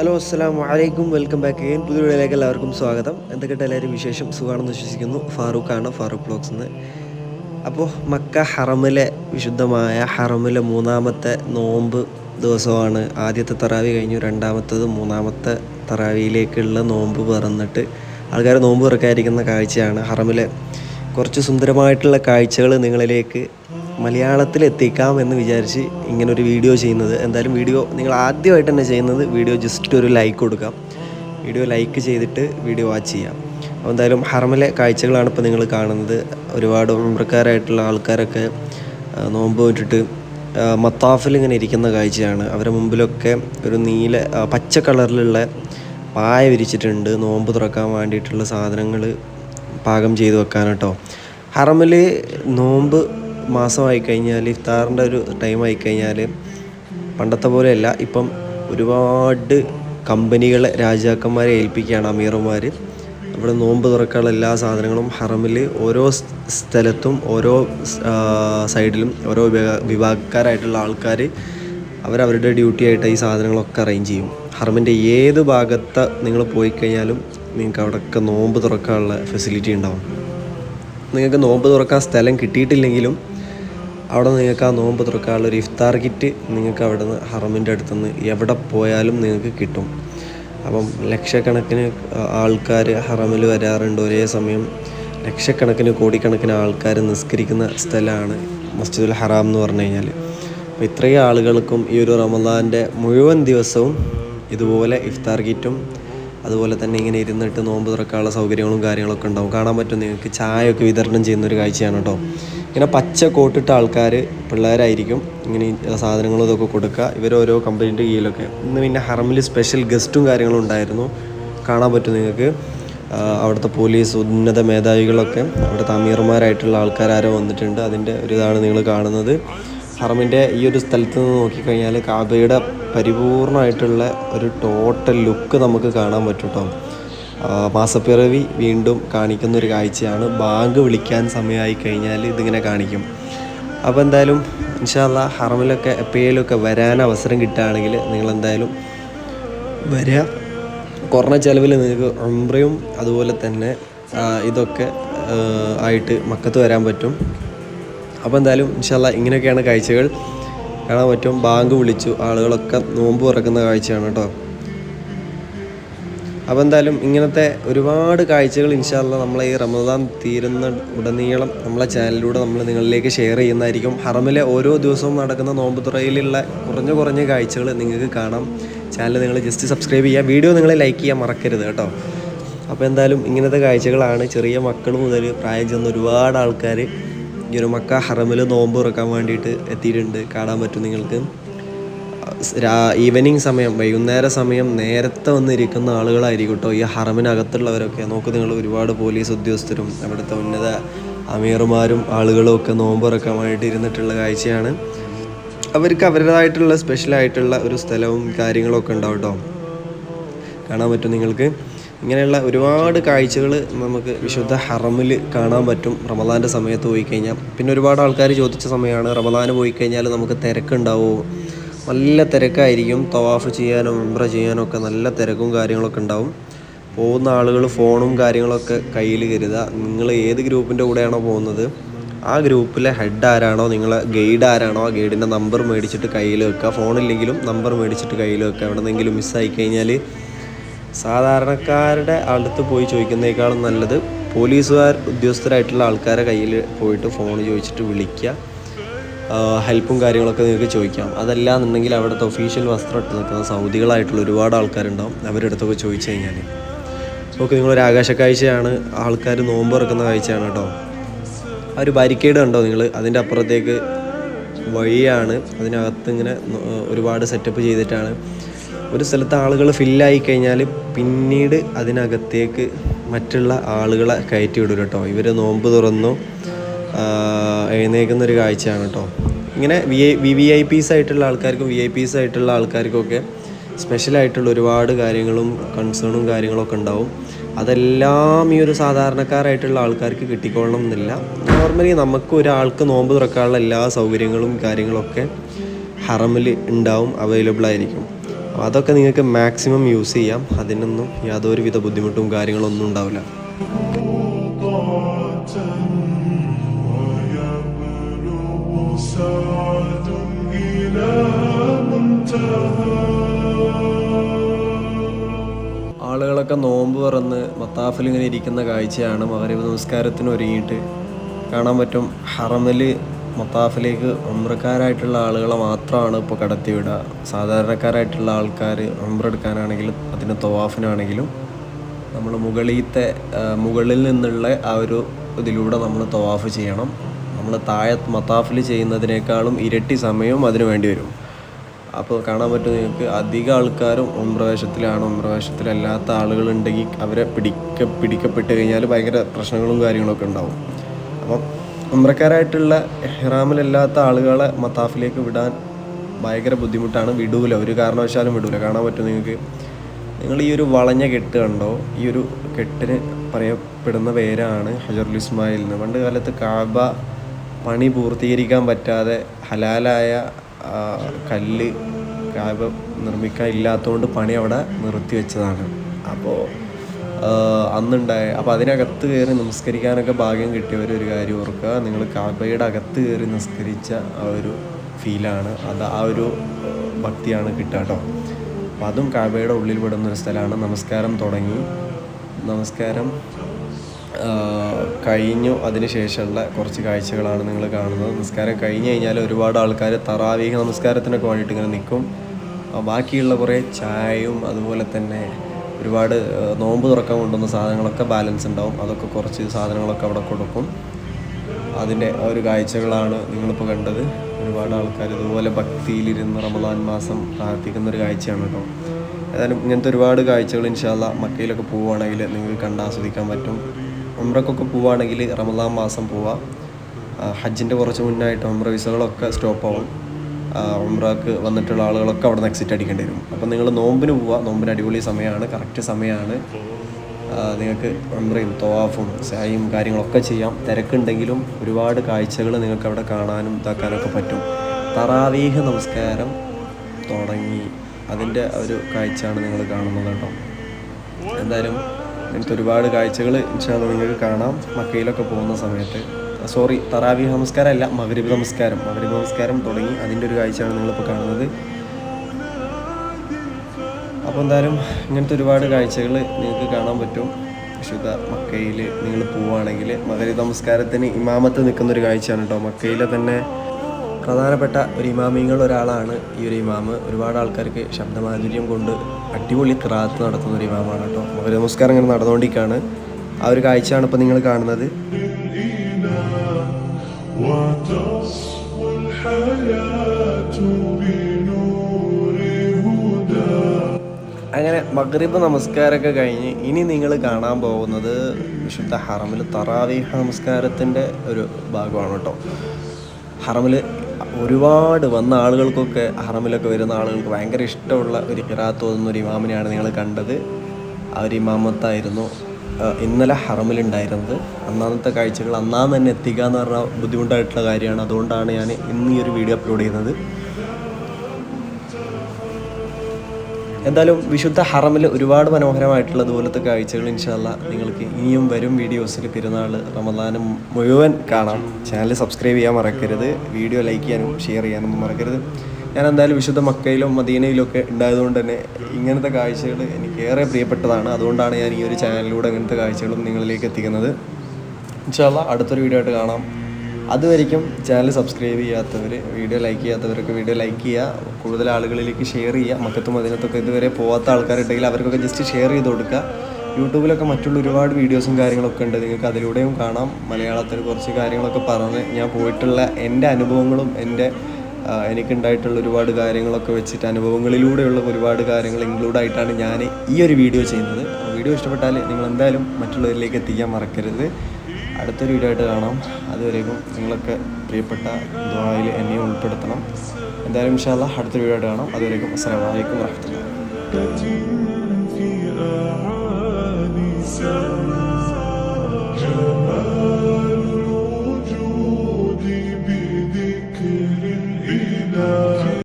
Hello അസ്സാം വലൈക്കും welcome back again. പുതിയ വീഡിയോയിലേക്ക് എല്ലാവർക്കും സ്വാഗതം. എന്തൊക്കെയായിട്ട് എല്ലാവരും വിശേഷം? സുഖമാണെന്ന് വിശ്വസിക്കുന്നു. ഫാറൂഖാണ് ഫാറൂഖ് ബ്ലോഗ്സ് എന്ന് അപ്പോൾ മക്ക ഹറമിലെ വിശുദ്ധമായ ഹറമിലെ മൂന്നാമത്തെ നോമ്പ് ദിവസമാണ്. ആദ്യത്തെ തറാവി കഴിഞ്ഞു. രണ്ടാമത്തത് മൂന്നാമത്തെ തറാവിയിലേക്കുള്ള നോമ്പ് പിറന്നിട്ട് ആൾക്കാർ നോമ്പ് തുറക്കാതിരിക്കുന്ന കാഴ്ചയാണ് ഹറമിലെ. കുറച്ച് സുന്ദരമായിട്ടുള്ള കാഴ്ചകൾ നിങ്ങളിലേക്ക് മലയാളത്തിൽ എത്തിക്കാം എന്ന് വിചാരിച്ച് ഇങ്ങനെ ഒരു വീഡിയോ ചെയ്യുന്നത്. എന്തായാലും വീഡിയോ നിങ്ങൾ ആദ്യമായിട്ട് തന്നെ ചെയ്യുന്നത് വീഡിയോ ജസ്റ്റ് ഒരു ലൈക്ക് കൊടുക്കാം. വീഡിയോ ലൈക്ക് ചെയ്തിട്ട് വീഡിയോ വാച്ച് ചെയ്യാം. അപ്പോൾ എന്തായാലും ഹറമിലെ കാഴ്ചകളാണ് ഇപ്പോൾ നിങ്ങൾ കാണുന്നത്. ഒരുപാട് ഉമ്രക്കാരായിട്ടുള്ള ആൾക്കാരൊക്കെ നോമ്പ് വിട്ടിട്ട് മത്താഫിൽ ഇങ്ങനെ ഇരിക്കുന്ന കാഴ്ചയാണ്. അവരുടെ മുമ്പിലൊക്കെ ഒരു നീല പച്ച കളറിലുള്ള പായ വിരിച്ചിട്ടുണ്ട്. നോമ്പ് തുറക്കാൻ വേണ്ടിയിട്ടുള്ള സാധനങ്ങൾ പാകം ചെയ്തു വെക്കാൻ കേട്ടോ ഹറമിൽ നോമ്പ് മാസമായി കഴിഞ്ഞാൽ ഇഫ്താറിന്റെ ഒരു ടൈം ആയി കഴിഞ്ഞാൽ പണ്ടത്തെ പോലെയല്ല. ഇപ്പം ഒരുപാട് കമ്പനികളെ രാജാക്കന്മാരെ ഏൽപ്പിക്കുകയാണ് അമീർമാർ ഇവിടെ നോമ്പ് തുറക്കാനുള്ള എല്ലാ സാധനങ്ങളും ഹറമിൽ ഓരോ സ്ഥലത്തും ഓരോ സൈഡിലും ഓരോ വിഭാഗക്കാരായിട്ടുള്ള ആൾക്കാർ അവരവരുടെ ഡ്യൂട്ടി ആയിട്ട് ഈ സാധനങ്ങളൊക്കെ അറേഞ്ച് ചെയ്യും. ഹറമിന്റെ ഏത് ഭാഗത്ത് നിങ്ങൾ പോയി കഴിഞ്ഞാലും നിങ്ങൾക്ക് അവിടെയൊക്കെ നോമ്പ് തുറക്കാനുള്ള ഫെസിലിറ്റി ഉണ്ടാവും. നിങ്ങൾക്ക് നോമ്പ് തുറക്കാൻ സ്ഥലം കിട്ടിയിട്ടില്ലെങ്കിലും അവിടെ നിങ്ങൾക്ക് ആ നോമ്പ് തുറക്കാനുള്ള ഒരു ഇഫ്താർ കിറ്റ് നിങ്ങൾക്ക് അവിടെ നിന്ന് ഹറമിന്റെ അടുത്ത് നിന്ന് എവിടെ പോയാലും നിങ്ങൾക്ക് കിട്ടും. അപ്പം ലക്ഷക്കണക്കിന് ആൾക്കാർ ഹറമിൽ വരാറുണ്ട്. ഒരേ സമയം ലക്ഷക്കണക്കിന് കോടിക്കണക്കിന് ആൾക്കാർ നിസ്കരിക്കുന്ന സ്ഥലമാണ് മസ്ജിദുൽ ഹറാം എന്ന് പറഞ്ഞു കഴിഞ്ഞാൽ. അപ്പോൾ ഇത്രയും ആളുകൾക്കും ഈ ഒരു റമദാന്റെ മുഴുവൻ ദിവസവും ഇതുപോലെ ഇഫ്താർ കിറ്റും അതുപോലെ തന്നെ ഇങ്ങനെ ഇരുന്നിട്ട് നോമ്പ് തുറക്കാനുള്ള സൗകര്യങ്ങളും കാര്യങ്ങളൊക്കെ ഉണ്ടാവും. കാണാൻ പറ്റും നിങ്ങൾക്ക് ചായയൊക്കെ വിതരണം ചെയ്യുന്ന ഒരു കാഴ്ചയാണ് കേട്ടോ. ഇങ്ങനെ പച്ച കോട്ടിട്ട ആൾക്കാർ പിള്ളേരായിരിക്കും ഇങ്ങനെ സാധനങ്ങളും ഇതൊക്കെ കൊടുക്കുക. ഇവർ ഓരോ കമ്പനീന്റെ കീഴിലൊക്കെ. ഇന്ന് പിന്നെ ഹർമിൽ സ്പെഷ്യൽ ഗസ്റ്റും കാര്യങ്ങളും ഉണ്ടായിരുന്നു. കാണാൻ പറ്റും നിങ്ങൾക്ക്. അവിടുത്തെ പോലീസ് ഉന്നത മേധാവികളൊക്കെ അവിടുത്തെ അമീർമാരായിട്ടുള്ള ആൾക്കാരാരോ വന്നിട്ടുണ്ട്. അതിന്റെ ഒരു ഇതാണ് നിങ്ങൾ കാണുന്നത്. ഹറമിന്റെ ഈ ഒരു സ്ഥലത്ത് നിന്ന് നോക്കിക്കഴിഞ്ഞാൽ കാബയുടെ പരിപൂർണമായിട്ടുള്ള ഒരു ടോട്ടൽ ലുക്ക് നമുക്ക് കാണാൻ പറ്റും കേട്ടോ മാസപ്പിറവി വീണ്ടും കാണിക്കുന്ന ഒരു കാഴ്ചയാണ്. ബാങ്ക് വിളിക്കാൻ സമയമായി കഴിഞ്ഞാൽ ഇതിങ്ങനെ കാണിക്കും. അപ്പോൾ എന്തായാലും ഇൻഷാല്ല ഹറമിലൊക്കെ എപ്പോഴേലുമൊക്കെ വരാൻ അവസരം കിട്ടുകയാണെങ്കിൽ നിങ്ങളെന്തായാലും വരിക. കുറഞ്ഞ ചിലവിൽ നിങ്ങൾക്ക് ഉംറയും അതുപോലെ തന്നെ ഇതൊക്കെ ആയിട്ട് മക്കത്ത് വരാൻ പറ്റും. അപ്പോൾ എന്തായാലും ഇൻഷാല്ല ഇങ്ങനെയൊക്കെയാണ് കാഴ്ചകൾ. കാണാൻ പറ്റും. ബാങ്ക് വിളിച്ചു. ആളുകളൊക്കെ നോമ്പ് തുറക്കുന്ന കാഴ്ചയാണ് കേട്ടോ. അപ്പോൾ എന്തായാലും ഇങ്ങനത്തെ ഒരുപാട് കാഴ്ചകൾ ഇൻഷാല്ല നമ്മളെ ഈ റമദാൻ തീരുന്ന ഉടനീളം നമ്മളെ ചാനലിലൂടെ നമ്മൾ നിങ്ങളിലേക്ക് ഷെയർ ചെയ്യുന്നതായിരിക്കും. ഹറമിലെ ഓരോ ദിവസവും നടക്കുന്ന നോമ്പ് തുറയിലുള്ള കുറഞ്ഞ കുറഞ്ഞ കാഴ്ചകൾ നിങ്ങൾക്ക് കാണാം. ചാനൽ നിങ്ങൾ ജസ്റ്റ് സബ്സ്ക്രൈബ് ചെയ്യുക. വീഡിയോ നിങ്ങൾ ലൈക്ക് ചെയ്യാൻ മറക്കരുത് കേട്ടോ. അപ്പോൾ എന്തായാലും ഇങ്ങനത്തെ കാഴ്ചകളാണ് ചെറിയ മക്കൾ മുതൽ പ്രായം ചെന്ന ഒരുപാട് ആൾക്കാർ ഈ ഒരു മക്ക ഹറമിൽ നോമ്പ് തുറക്കാൻ വേണ്ടിയിട്ട് എത്തിയിട്ടുണ്ട്. കാണാൻ പറ്റും നിങ്ങൾക്ക്. ഈവനിങ് സമയം വൈകുന്നേര സമയം നേരത്തെ വന്നിരിക്കുന്ന ആളുകളായിരിക്കും കേട്ടോ ഈ ഹറമിനകത്തുള്ളവരൊക്കെ. നോക്ക് നിങ്ങൾ ഒരുപാട് പോലീസ് ഉദ്യോഗസ്ഥരും അവിടുത്തെ ഉന്നത അമീർമാരും ആളുകളും ഒക്കെ നോമ്പുറക്കമായിട്ട് ഇരുന്നിട്ടുള്ള കാഴ്ചയാണ്. അവർക്ക് അവരുടേതായിട്ടുള്ള സ്പെഷ്യലായിട്ടുള്ള ഒരു സ്ഥലവും കാര്യങ്ങളൊക്കെ ഉണ്ടാവും കേട്ടോ കാണാൻ പറ്റും നിങ്ങൾക്ക്. ഇങ്ങനെയുള്ള ഒരുപാട് കാഴ്ചകൾ നമുക്ക് വിശുദ്ധ ഹറമിൽ കാണാൻ പറ്റും. റമദാന്റെ സമയത്ത് പോയി കഴിഞ്ഞാൽ. പിന്നെ ഒരുപാട് ആൾക്കാർ ചോദിച്ച സമയമാണ്. റമദാന് പോയി കഴിഞ്ഞാൽ നമുക്ക് തിരക്കുണ്ടാവുമോ നല്ല തിരക്കായിരിക്കും. തവാഫ് ചെയ്യാനും ഉംറ ചെയ്യാനും ഒക്കെ നല്ല തിരക്കും കാര്യങ്ങളൊക്കെ ഉണ്ടാവും. പോകുന്ന ആളുകൾ ഫോണും കാര്യങ്ങളൊക്കെ കയ്യിൽ കരുതുക നിങ്ങൾ ഏത് ഗ്രൂപ്പിന്റെ കൂടെയാണോ പോകുന്നത്? ആ ഗ്രൂപ്പിലെ ഹെഡ് ആരാണോ? നിങ്ങളെ ഗൈഡ് ആരാണോ? ആ ഗൈഡിന്റെ നമ്പർ മേടിച്ചിട്ട് കയ്യിൽ വെക്കുക ഫോണില്ലെങ്കിലും നമ്പർ മേടിച്ചിട്ട് കയ്യിൽ വെക്കുക എവിടെന്നെങ്കിലും മിസ്സായി കഴിഞ്ഞാൽ സാധാരണക്കാരുടെ അടുത്ത് പോയി ചോദിക്കുന്നതിനേക്കാളും നല്ലത് പോലീസുകാർ ഉദ്യോഗസ്ഥരായിട്ടുള്ള ആൾക്കാരെ കയ്യിൽ പോയിട്ട് ഫോൺ ചോദിച്ചിട്ട് വിളിക്കുക ഹെൽപ്പും കാര്യങ്ങളൊക്കെ നിങ്ങൾക്ക് ചോദിക്കാം. അതല്ല എന്നുണ്ടെങ്കിൽ അവിടുത്തെ ഒഫീഷ്യൽ വസ്ത്രം ഇട്ട് നിൽക്കുന്ന സൗദികളായിട്ടുള്ള ഒരുപാട് ആൾക്കാരുണ്ടാവും. അവരുടെ അടുത്തൊക്കെ ചോദിച്ചു കഴിഞ്ഞാൽ ഓക്കെ നിങ്ങളൊരു ആകാശ കാഴ്ചയാണ് ആൾക്കാർ നോമ്പ് ഇറക്കുന്ന കാഴ്ചയാണ് കേട്ടോ. ആ ഒരു ബാരിക്കേഡ് കണ്ടോ നിങ്ങൾ അതിന്റെ അപ്പുറത്തേക്ക് വഴിയാണ്. അതിനകത്ത് ഇങ്ങനെ ഒരുപാട് സെറ്റപ്പ് ചെയ്തിട്ടാണ്. ഒരു സ്ഥലത്ത് ആളുകൾ ഫില്ലായി കഴിഞ്ഞാൽ പിന്നീട് അതിനകത്തേക്ക് മറ്റുള്ള ആളുകളെ കയറ്റി വിടും കേട്ടോ. ഇവർ നോമ്പ് തുറന്നു എഴുന്നേക്കുന്ന ഒരു കാഴ്ചയാണ് കേട്ടോ. ഇങ്ങനെ V V V I Ps ആയിട്ടുള്ള ആൾക്കാർക്കും വി ഐ പീസ് ആയിട്ടുള്ള ആൾക്കാർക്കൊക്കെ സ്പെഷ്യലായിട്ടുള്ള ഒരുപാട് കാര്യങ്ങളും കൺസേണും കാര്യങ്ങളൊക്കെ ഉണ്ടാവും. അതെല്ലാം ഈ ഒരു സാധാരണക്കാരായിട്ടുള്ള ആൾക്കാർക്ക് കിട്ടിക്കൊള്ളണം എന്നില്ല നോർമലി നമുക്ക് ഒരാൾക്ക് നോമ്പ് തുറക്കാനുള്ള എല്ലാ സൗകര്യങ്ങളും കാര്യങ്ങളൊക്കെ ഹറമിൽ ഉണ്ടാവും അവൈലബിൾ ആയിരിക്കും. അതൊക്കെ നിങ്ങൾക്ക് മാക്സിമം യൂസ് ചെയ്യാം. അതിനൊന്നും യാതൊരുവിധ ബുദ്ധിമുട്ടും കാര്യങ്ങളൊന്നും ഉണ്ടാവില്ല. سعد إلى منتهى ആളുകളൊക്കെ നോമ്പ് തുറന്ന് മത്താഫിൽ ഇങ്ങനെ ഇരിക്കുന്ന കാഴ്ചയാണ് മകരീബ് നമസ്കാരത്തിന് ഒരുങ്ങിയിട്ട് കാണാൻ പറ്റും ഹറമിൽ മത്താഫിലേക്ക് ഉമ്രക്കാരായിട്ടുള്ള ആളുകളെ മാത്രമാണ് ഇപ്പോൾ കടത്തിവിടുക സാധാരണക്കാരായിട്ടുള്ള ആൾക്കാർ ഉമ്ര എടുക്കാനാണെങ്കിലും അതിന് തവാഫിനാണെങ്കിലും നമ്മൾ മുകളിലത്തെ ആ, മുകളിൽ നിന്നുള്ള ആ ഒരു ഇതിലൂടെ നമ്മൾ തവാഫ് ചെയ്യണം നമ്മൾ താഴെ മത്താഫിൽ ചെയ്യുന്നതിനേക്കാളും ഇരട്ടി സമയവും അതിന് വേണ്ടി വരും. അപ്പോൾ കാണാൻ പറ്റും നിങ്ങൾക്ക് അധിക ആൾക്കാരും ഉംറവേഷത്തിലാണ്. ഉംറവേഷത്തിലല്ലാത്ത ആളുകളുണ്ടെങ്കിൽ അവരെ പിടിക്ക പിടിക്കപ്പെട്ട് കഴിഞ്ഞാൽ ഭയങ്കര പ്രശ്നങ്ങളും കാര്യങ്ങളൊക്കെ ഉണ്ടാവും. അപ്പം ഉംറക്കാരായിട്ടുള്ള എഹ്റാമിലല്ലാത്ത ആളുകളെ മത്താഫിലേക്ക് വിടാൻ ഭയങ്കര ബുദ്ധിമുട്ടാണ്. വിടൂല. ഒരു കാരണവശാലും വിടൂല. കാണാൻ പറ്റും നിങ്ങൾക്ക്. നിങ്ങൾ ഈ ഒരു വളഞ്ഞ കെട്ട് കണ്ടോ? ഈ ഒരു കെട്ടിന് പറയപ്പെടുന്ന പേരാണ് ഹജറുൽ ഇസ്മായിൽ എന്ന്. പണ്ട് കാലത്ത് കാബ പണി പൂർത്തീകരിക്കാൻ പറ്റാതെ ഹലാലായ കല്ല് കാബ നിർമ്മിക്കാൻ ഇല്ലാത്തതുകൊണ്ട് പണി അവിടെ നിർത്തി വെച്ചതാണ്. അപ്പോൾ അന്നുണ്ടായ അപ്പോൾ അതിനകത്ത് കയറി നമസ്കരിക്കാനൊക്കെ ഭാഗ്യം കിട്ടിയവർ ഒരു കാര്യം ഓർക്കുക. നിങ്ങൾ കാബയുടെ അകത്ത് കയറി നമസ്കരിച്ച ആ ഒരു ഫീലാണ്. അത് ആ ഒരു ഭക്തിയാണ് കിട്ടുക കേട്ടോ അപ്പം അതും കാബയുടെ ഉള്ളിൽ പെടുന്ന ഒരു സ്ഥലമാണ്. നമസ്കാരം തുടങ്ങി. നമസ്കാരം. കഴിഞ്ഞു. അതിന് ശേഷമുള്ള കുറച്ച് കാഴ്ചകളാണ് നിങ്ങൾ കാണുന്നത്. നമസ്കാരം കഴിഞ്ഞ് കഴിഞ്ഞാൽ ഒരുപാട് ആൾക്കാർ തറാവീഹ നമസ്കാരത്തിനൊക്കെ വേണ്ടിയിട്ട് ഇങ്ങനെ നിൽക്കും. ബാക്കിയുള്ള കുറേ ചായയും അതുപോലെ തന്നെ ഒരുപാട് നോമ്പ് തുറക്കാൻ കൊണ്ടുവന്ന സാധനങ്ങളൊക്കെ ബാലൻസ് ഉണ്ടാവും. അതൊക്കെ കുറച്ച് സാധനങ്ങളൊക്കെ അവിടെ കൊടുക്കും. അതിന്റെ ഒരു കാഴ്ചകളാണ് നിങ്ങളിപ്പോൾ കണ്ടത്. ഒരുപാട് ആൾക്കാർ ഇതുപോലെ ഭക്തിയിലിരുന്ന് റമദാൻ മാസം പ്രാർത്ഥിക്കുന്ന ഒരു കാഴ്ചയാണ് കേട്ടോ. ഏതായാലും ഇങ്ങനത്തെ ഒരുപാട് കാഴ്ചകൾ ഇൻഷാല്ല മക്കയിലൊക്കെ പോവുകയാണെങ്കിൽ നിങ്ങൾക്ക് കണ്ടാസ്വദിക്കാൻ പറ്റും. ഉമ്രക്കൊക്കെ പോവുകയാണെങ്കിൽ റമദാൻ മാസം പോവാം. ഹജ്ജിന്റെ കുറച്ച് മുന്നായിട്ട് ഉമ്ര വിസകളൊക്കെ സ്റ്റോപ്പ് ആവും ഉമ്രക്ക് വന്നിട്ടുള്ള ആളുകളൊക്കെ അവിടെ നിന്ന് എക്സിറ്റ് അടിക്കേണ്ടി വരും. അപ്പം നിങ്ങൾ നോമ്പിന് പോവുക നോമ്പിന് അടിപൊളി സമയമാണ് കറക്റ്റ് സമയമാണ്. നിങ്ങൾക്ക് ഉംറയും തോവാഫും സായും കാര്യങ്ങളൊക്കെ ചെയ്യാം. തിരക്കുണ്ടെങ്കിലും ഒരുപാട് കാഴ്ചകൾ നിങ്ങൾക്ക് അവിടെ കാണാനും ഇതാക്കാനൊക്കെ പറ്റും. തറാവീഹ നമസ്കാരം തുടങ്ങി. അതിന്റെ ഒരു കാഴ്ചയാണ് നിങ്ങൾ കാണുന്നത് കേട്ടോ. എന്തായാലും ഇങ്ങനത്തെ ഒരുപാട് കാഴ്ചകൾ ഇൻഷാല്ല നിങ്ങൾക്ക് കാണാം. മക്കയിലൊക്കെ പോകുന്ന സമയത്ത്. സോറി തറാവി നമസ്കാരം അല്ല മകരീബ് നമസ്കാരം. മകരീബ് നമസ്കാരം തുടങ്ങി അതിന്റെ ഒരു കാഴ്ചയാണ് നിങ്ങളിപ്പോൾ കാണുന്നത്. അപ്പോൾ എന്തായാലും ഇങ്ങനത്തെ ഒരുപാട് കാഴ്ചകൾ നിങ്ങൾക്ക് കാണാൻ പറ്റും. വിശുദ്ധ മക്കയിൽ നിങ്ങൾ പോവുകയാണെങ്കിൽ മകരീബ് നമസ്കാരത്തിന് ഇമാമത്ത് നിൽക്കുന്ന ഒരു കാഴ്ചയാണ് കേട്ടോ. മക്കയിലെ തന്നെ പ്രധാനപ്പെട്ട ഒരു ഇമാമിങ്ങളിൽ ഒരാളാണ് ഈ ഒരു ഇമാമ്. ഒരുപാട് ആൾക്കാർക്ക് ശബ്ദമാധുര്യം കൊണ്ട് അടിപൊളി ക്രാത്ത് നടത്തുന്ന ഒരു ഇമാമാണ് കേട്ടോ. അവർ നമസ്കാരം ഇങ്ങനെ നടന്നുകൊണ്ടിരിക്കുകയാണ്. ആ ഒരു കാഴ്ചയാണ് ഇപ്പോൾ നിങ്ങൾ കാണുന്നത്. അങ്ങനെ മഗ്രിബ് നമസ്കാരമൊക്കെ കഴിഞ്ഞ് ഇനി നിങ്ങൾ കാണാൻ പോകുന്നത് വിശുദ്ധ ഹറമിൽ തറാവീഹ നമസ്കാരത്തിന്റെ ഒരു ഭാഗമാണ് കേട്ടോ. ഹറമിൽ ഒരുപാട് വന്ന ആളുകൾക്കൊക്കെ ഹറമിലൊക്കെ വരുന്ന ആളുകൾക്ക് ഭയങ്കര ഇഷ്ടമുള്ള ഒരു കിറാത്ത് തോന്നുന്ന ഒരു ഇമാമിനെയാണ് നിങ്ങൾ കണ്ടത്. ആ ഒരു ഇമാമത്തായിരുന്നു ഇന്നലെ ഹറമിലുണ്ടായിരുന്നത്. അന്നാമത്തെ കാഴ്ചകൾ അന്നാന്ന് തന്നെ എത്തിക്കുക എന്ന് പറഞ്ഞാൽ ബുദ്ധിമുട്ടായിട്ടുള്ള കാര്യമാണ്. അതുകൊണ്ടാണ് ഞാൻ ഇന്ന് ഈ ഒരു വീഡിയോ അപ്ലോഡ് ചെയ്യുന്നത്. എന്തായാലും വിശുദ്ധ ഹറമിൽ ഒരുപാട് മനോഹരമായിട്ടുള്ള ദൂരത്തെ കാഴ്ചകൾ ഇൻഷാല്ല നിങ്ങൾക്ക് ഇനിയും വരും വീഡിയോസിൽ പെരുന്നാൾ റമദാനും മുഴുവൻ കാണാം. ചാനൽ സബ്സ്ക്രൈബ് ചെയ്യാൻ മറക്കരുത്. വീഡിയോ ലൈക്ക് ചെയ്യാനും ഷെയർ ചെയ്യാനും മറക്കരുത്. ഞാൻ എന്തായാലും വിശുദ്ധ മക്കയിലും മദീനയിലും ഒക്കെ ഉണ്ടായതുകൊണ്ട് തന്നെ ഇങ്ങനത്തെ കാഴ്ചകൾ എനിക്ക് ഏറെ പ്രിയപ്പെട്ടതാണ്. അതുകൊണ്ടാണ് ഞാൻ ഈ ഒരു ചാനലിലൂടെ ഇങ്ങനത്തെ കാഴ്ചകളും നിങ്ങളിലേക്ക് എത്തിക്കുന്നത്. ഇൻഷാല്ല അടുത്തൊരു വീഡിയോ ആയിട്ട് കാണാം. അതുവരെയ്ക്കും ചാനൽ സബ്സ്ക്രൈബ് ചെയ്യാത്തവർ വീഡിയോ ലൈക്ക് ചെയ്യാത്തവരൊക്കെ വീഡിയോ ലൈക്ക് ചെയ്യുക കൂടുതൽ ആളുകളിലേക്ക് ഷെയർ ചെയ്യുക മക്കത്തും അതിനകത്തൊക്കെ ഇതുവരെ പോകാത്ത ആൾക്കാരുണ്ടെങ്കിൽ അവർക്കൊക്കെ ജസ്റ്റ് ഷെയർ ചെയ്ത് കൊടുക്കുക യൂട്യൂബിലൊക്കെ മറ്റുള്ള ഒരുപാട് വീഡിയോസും കാര്യങ്ങളൊക്കെ ഉണ്ട്. നിങ്ങൾക്ക് അതിലൂടെയും കാണാം. മലയാളത്തിൽ കുറച്ച് കാര്യങ്ങളൊക്കെ പറഞ്ഞ് ഞാൻ പോയിട്ടുള്ള എന്റെ അനുഭവങ്ങളും എന്റെ എനിക്കുണ്ടായിട്ടുള്ള ഒരുപാട് കാര്യങ്ങളൊക്കെ വെച്ചിട്ട് അനുഭവങ്ങളിലൂടെയുള്ള ഒരുപാട് കാര്യങ്ങൾ ഇൻക്ലൂഡ് ആയിട്ടാണ് ഞാൻ ഈ ഒരു വീഡിയോ ചെയ്യുന്നത്. വീഡിയോ ഇഷ്ടപ്പെട്ടാൽ നിങ്ങൾ എന്തായാലും മറ്റുള്ളവരിലേക്ക് എത്തിക്കാൻ മറക്കരുത്. അടുത്തൊരു വീഡിയോ ആയിട്ട് കാണാം. അതുവരേക്കും നിങ്ങളൊക്കെ പ്രിയപ്പെട്ട ദ്വായിൽ എന്നെ ഉൾപ്പെടുത്തണം. എന്തായാലും ഇൻഷാല്ല അടുത്തൊരു വീഡിയോ ആയിട്ട് കാണാം. അതുവരേക്കും അസ്സാം വലൈക്കും